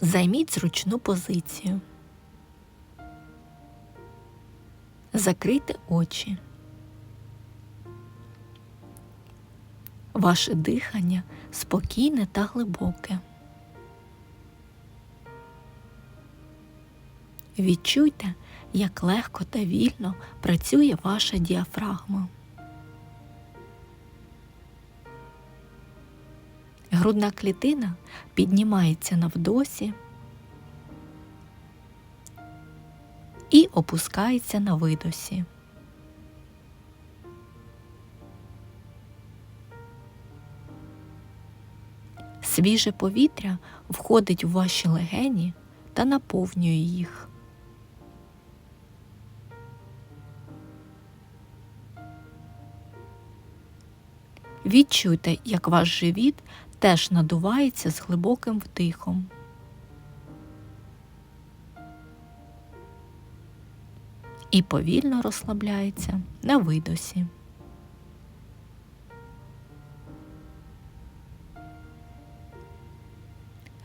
Займіть зручну позицію. Закрийте очі. Ваше дихання спокійне та глибоке. Відчуйте, як легко та вільно працює ваша діафрагма. Грудна клітина піднімається на вдосі і опускається на видосі. Свіже повітря входить у ваші легені та наповнює їх. Відчуйте, як ваш живіт теж надувається з глибоким вдихом. І повільно розслабляється на видосі.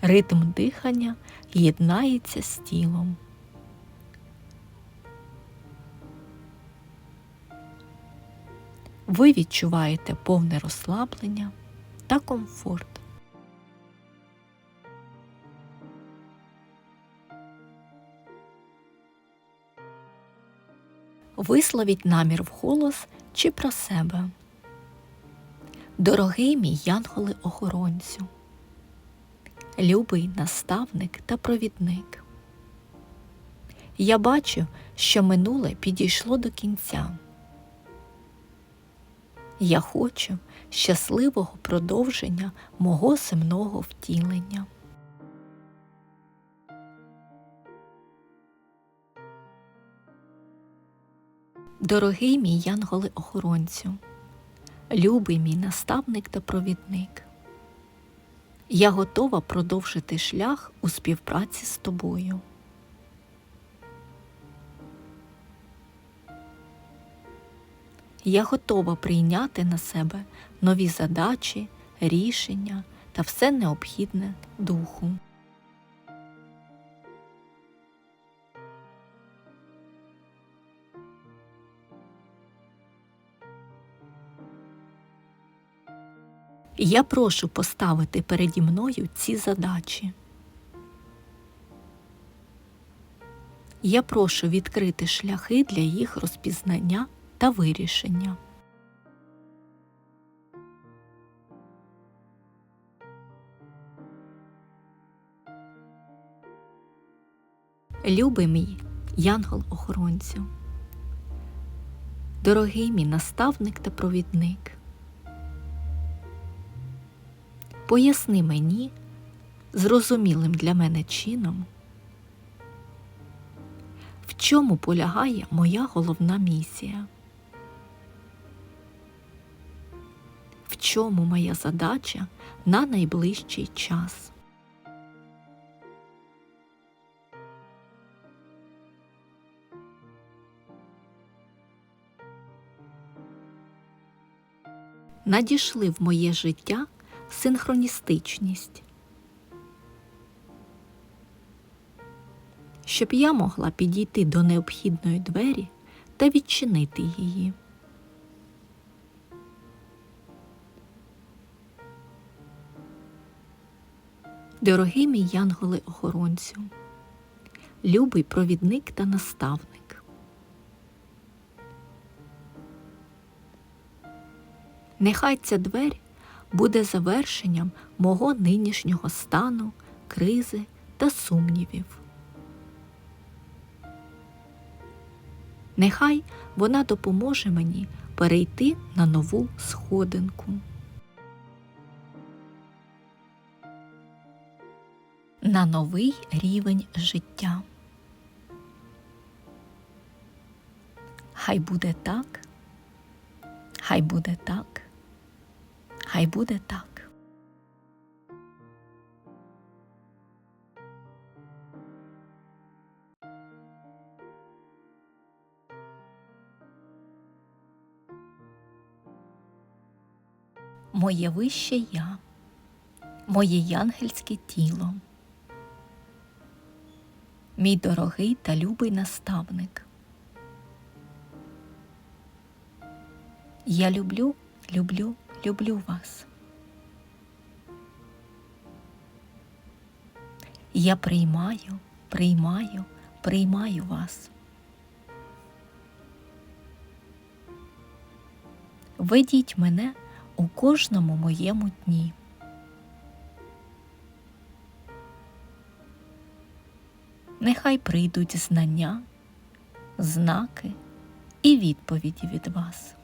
Ритм дихання єднається з тілом. Ви відчуваєте повне розслаблення та комфорт. Висловіть намір вголос чи про себе. Дорогий мій янголи-охоронцю, любий наставник та провідник. Я бачу, що минуле підійшло до кінця. Я хочу щасливого продовження мого земного втілення. Дорогий мій янголи-охоронцю, любий мій наставник та провідник, я готова продовжити шлях у співпраці з тобою. Я готова прийняти на себе нові задачі, рішення та все необхідне духу. Я прошу поставити переді мною ці задачі. Я прошу відкрити шляхи для їх розпізнання та вирішення. Любий мій янгол-охоронцю, дорогий мій наставник та провідник, поясни мені зрозумілим для мене чином, в чому полягає моя головна місія. Чому моя задача на найближчий час? Надійшли в моє життя синхроністичність, щоб я могла підійти до необхідної двері та відчинити її. Дорогий мій янголи-охоронцю, любий провідник та наставник. Нехай ця двері буде завершенням мого нинішнього стану, кризи та сумнівів. Нехай вона допоможе мені перейти на нову сходинку. На новий рівень життя. Хай буде так, хай буде так, хай буде так. Моє вище я, моє янгельське тіло, мій дорогий та любий наставник. Я люблю, люблю, люблю вас. Я приймаю, приймаю, приймаю вас. Ведіть мене у кожному моєму дні. Нехай прийдуть знання, знаки і відповіді від вас.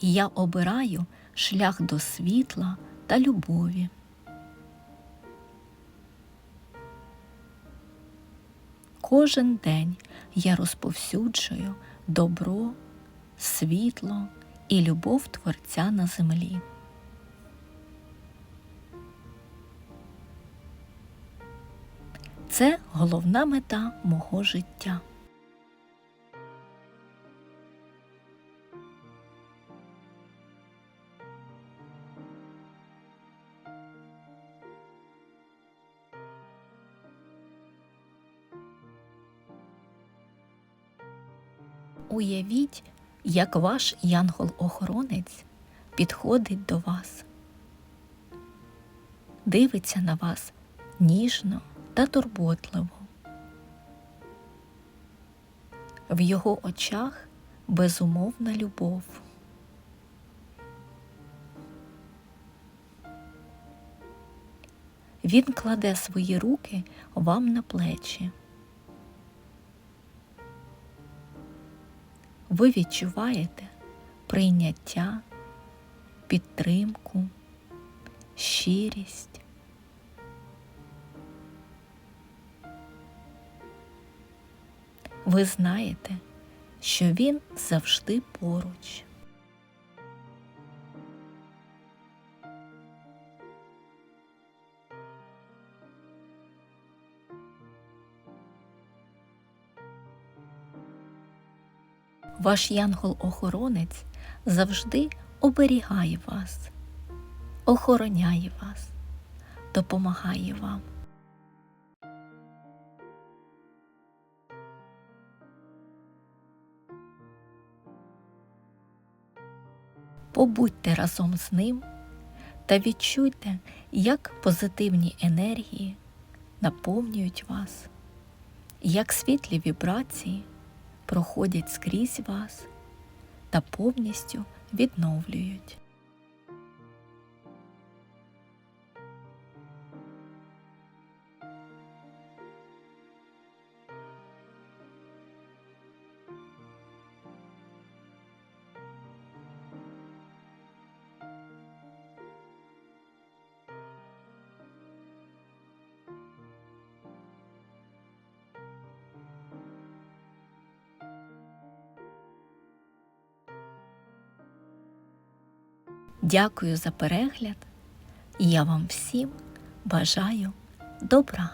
Я обираю шлях до світла та любові. Кожен день я розповсюджую добро, світло і любов Творця на землі. Це головна мета мого життя. Уявіть, як ваш янгол-охоронець підходить до вас, дивиться на вас ніжно та турботливо. В його очах безумовна любов. Він кладе свої руки вам на плечі. Ви відчуваєте прийняття, підтримку, щирість. Ви знаєте, що він завжди поруч. Ваш янгол-охоронець завжди оберігає вас, охороняє вас, допомагає вам. Побудьте разом з ним та відчуйте, як позитивні енергії наповнюють вас, як світлі вібрації проходять скрізь вас та повністю відновлюють. Дякую за перегляд і я вам всім бажаю добра.